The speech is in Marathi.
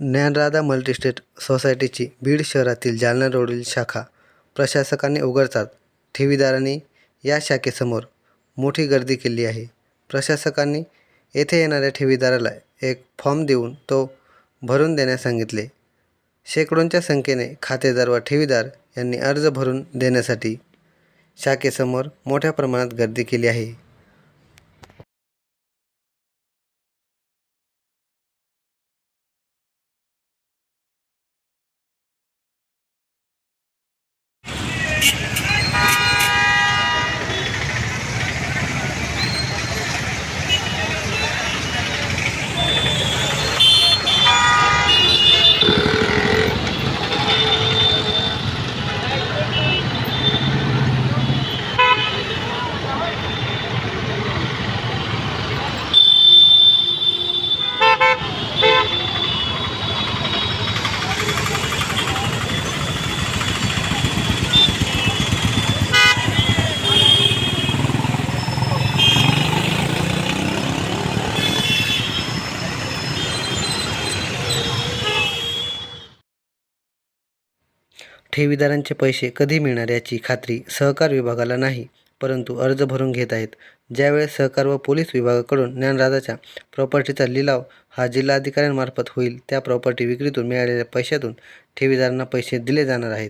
ज्ञानराधा मल्टीस्टेट सोसायटीची बीड शहरातील जालना रोडील शाखा प्रशासकांनी उघडतात. ठेवीदारांनी या शाखेसमोर मोठी गर्दी केली आहे. प्रशासकांनी येथे येणाऱ्या ठेवीदाराला एक फॉर्म देऊन तो भरून देण्यास सांगितले. शेकडोंच्या संख्येने खातेदार व ठेवीदार यांनी अर्ज भरून देण्यासाठी शाखेसमोर मोठ्या प्रमाणात गर्दी केली आहे. ठेवीदारांचे पैसे कधी मिळणार याची खात्री सहकार विभागाला नाही परंतु अर्ज भरून घेत आहेत. ज्यावेळेस सहकार व पोलीस विभागाकडून ज्ञानराजाच्या प्रॉपर्टीचा लिलाव हा जिल्हाधिकाऱ्यांमार्फत होईल त्या प्रॉपर्टी विक्रीतून मिळालेल्या पैशातून ठेवीदारांना पैसे दिले जाणार आहेत.